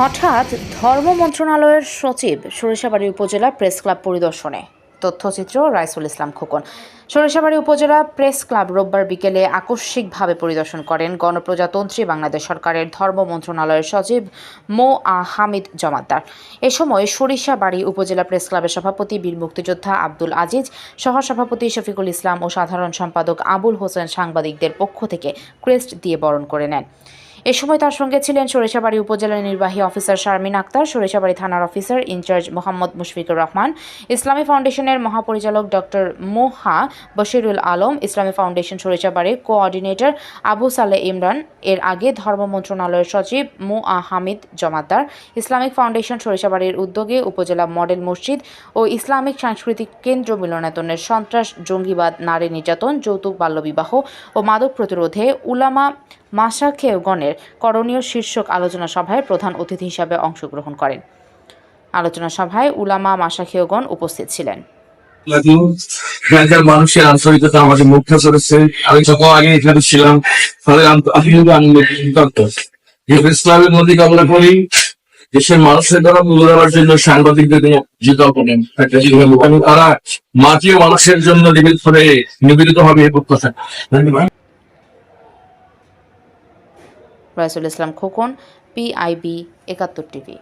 হঠাৎ ধর্ম মন্ত্রণালয়ের সচিব সরিষাবাড়ি উপজেলা প্রেস ক্লাব পরিদর্শনে। তথ্যচিত্র রাইসুল ইসলাম খোকন। সরিষাবাড়ি উপজেলা প্রেস ক্লাব রোববার বিকেলে আকস্মিকভাবে পরিদর্শন করেন গণপ্রজাতন্ত্রী বাংলাদেশ সরকারের ধর্ম মন্ত্রণালয়ের সচিব মো আ হামিদ জমাদ্দার। এ সময় সরিষাবাড়ি উপজেলা প্রেস ক্লাবের সভাপতি, বীর মুক্তিযোদ্ধা আব্দুল আজিজ, সহসভাপতি শফিকুল ইসলাম ও সাধারণ সম্পাদক আবুল হোসেন সাংবাদিকদের পক্ষ থেকে ক্রেস্ট দিয়ে বরণ করে নেন। এ সময় তার সঙ্গে ছিলেন সরিষাবাড়ি উপজেলা নির্বাহী অফিসার শারমিন আক্তার, সরিষাবাড়ি থানার officer in charge Mohammad Mushfiqur Rahman, ইসলামী ফাউন্ডেশনের মহাপরিচালক ডক্টর মোহা বশিরুল আলম, ইসলামী ফাউন্ডেশন সরিষাবাড়ি কোঅর্ডিনেটর আবু সালে ইমরান, এর আগে ধর্ম মন্ত্রণালয়ের সচিব মু আ হামিদ জমাদ্দার, ইসলামিক ফাউন্ডেশন সরিষাবাড়ির উদ্যোগে উপজেলা মডেল মসজিদ ও ইসলামিক সাংস্কৃতিক কেন্দ্র মিলনায়তনের সন্ত্রাস, জঙ্গিবাদ, নারী নির্যাতন, যৌতুক, বাল্যবিবাহ ও মাদক প্রতিরোধে উলামা মাসাখেওগণের করণীয় শীর্ষক আলোচনা সভায় প্রধান অতিথি হিসাবে অংশগ্রহণ করেন। আলোচনা সভায় উলামা মাসাখেওগণ উপস্থিত ছিলেন। মানুষের করি, দেশের মানুষের জন্য তারা মাটিও মানুষের জন্য নিবেদিত নিবেদিত হবে এই প্রত্যাশা। ধন্যবাদ। Raisul Islam Khokon PIB Ekattor TV.